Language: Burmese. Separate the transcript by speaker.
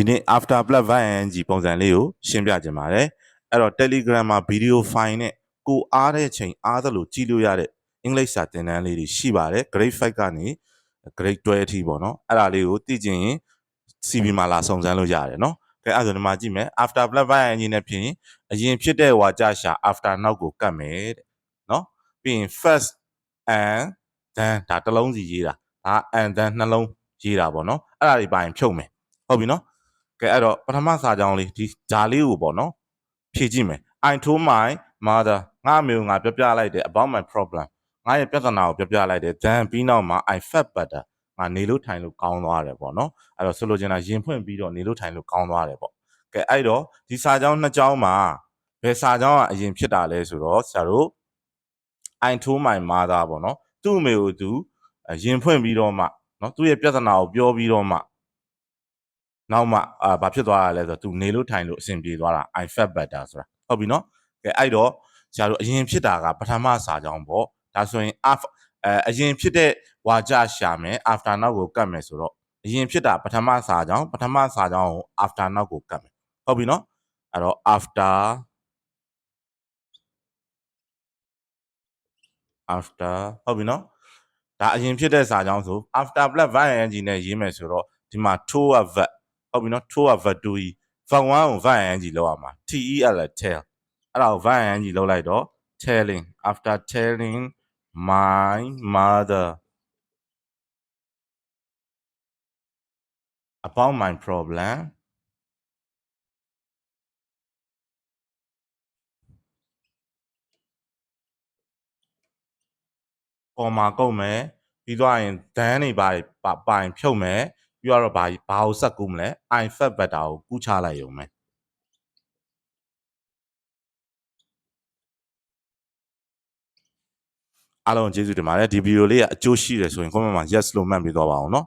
Speaker 1: ဒီနေ့ after blood vng ပုံစံလေးကိုရှင်းပြခြင်းပါတယ်အဲ့တော့ Telegram မှာ video file နဲ့ကိုအားတဲ့ချိန်အားသလိုကြည့်လို့ရတဲ့အင်္ဂလိပ်စာသင်တန်းလေးတွေရှိပါတယ် grade 5ကနေ grade 12အထိပေါ့နော်အဲ့ဒါလေးကိုသိချင်ရင် CV မှာလာစုံစမ်းလို့ရတယ်နော်ကဲအဲ့ဒါဆိုဒီမှာကြည့်မယ် after blood vng နဲ့ဖြစ်ရင်အရင်ဖြစ်တဲ့ဝါကြရှာ after နောက်ကိုကတ်မယ်တဲ့နော်ပြီးရင် first and then ဒါတစ်လုံးစီရေးတာဒါ and then နှလုံးရေးတာပေါ့နော်အဲ့ဒါတွေပါရင်ဖြုတ်မယ်ဟုတ်ပြီနော် ကဲအဲ့တော့ပထမစာကြောင်းလေးဒီဂျာလေးကိုပေါ့နော်ဖြည့်ကြည့်မယ် I told my mother ငါအမေကိုငါပြောပြလိုက်တယ် about my problem ငါရဲ့ပြဿနာကိုပြောပြလိုက်တယ် then ပြီးနောက်မှာ I felt better ငါနေလို့ထိုင်လို့ကောင်းသွားတယ်ပေါ့နော်အဲ့တော့ဆိုလိုချင်တာရင်ဖွင့်ပြီးတော့နေလို့ထိုင်လို့ကောင်းသွားတယ်ပေါ့ကဲအဲ့တော့ဒီစာကြောင်းနှစ်ကြောင်းမှာဘယ်စာကြောင်းကအရင်ဖြစ်တာလဲဆိုတော့ဆရာတို့ I told my mother ပေါ့နော်သူ့အမေကိုသူရင်ဖွင့်ပြီးတော့မှနော်သူ့ရဲ့ပြဿနာကိုပြောပြီးတော့မှ နောက်မှအာဘာဖြစ်သွားတာလဲဆိုတော့ तू နေလို့ထိုင်လို့အဆင်ပြေသွားတာ I felt better ဆိုတာဟုတ်ပြီနော်ကဲအဲ့တော့ဆရာတို့အရင်ဖြစ်တာကပထမစာကြောင်းပေါ့ဒါဆိုရင် af အဲအရင်ဖြစ်တဲ့ဝါကြရှာမယ် after နောက်ကိုကတ်မယ်ဆိုတော့အရင်ဖြစ်တာပထမစာကြောင်းပထမစာကြောင်းကို after နောက်ကိုကတ်မယ်ဟုတ်ပြီနော်အဲ့တော့ after after ဟုတ်ပြီနော်ဒါအရင်ဖြစ်တဲ့စာကြောင်းဆို after plus verb ing နဲ့ရေးမယ်ဆိုတော့ဒီမှာ to a verb ဟုတ်ပြီနော် to a verb 2 e verb 1ကို verb ing လောက်ရမှာ tel tell အဲ့ဒါကို verb ing လောက်လိုက်တော့ telling after telling my mother about my problem comma ကုန်မယ်ပြီးသွားရင် then တွေပါပါပိုင်ဖြုတ်မယ် ပြီးတော့ဘာဘာကိုဆက်ကူးမလဲ i fat better ကိုကူးချလိုက်ရုံပဲအားလုံးကျေးဇူးတင်ပါတယ်ဒီဗီဒီယိုလေးကအကျိုးရှိတယ်ဆိုရင် comment မှာ yes လို့မှတ်ပြီးတော့ပါအောင်နော်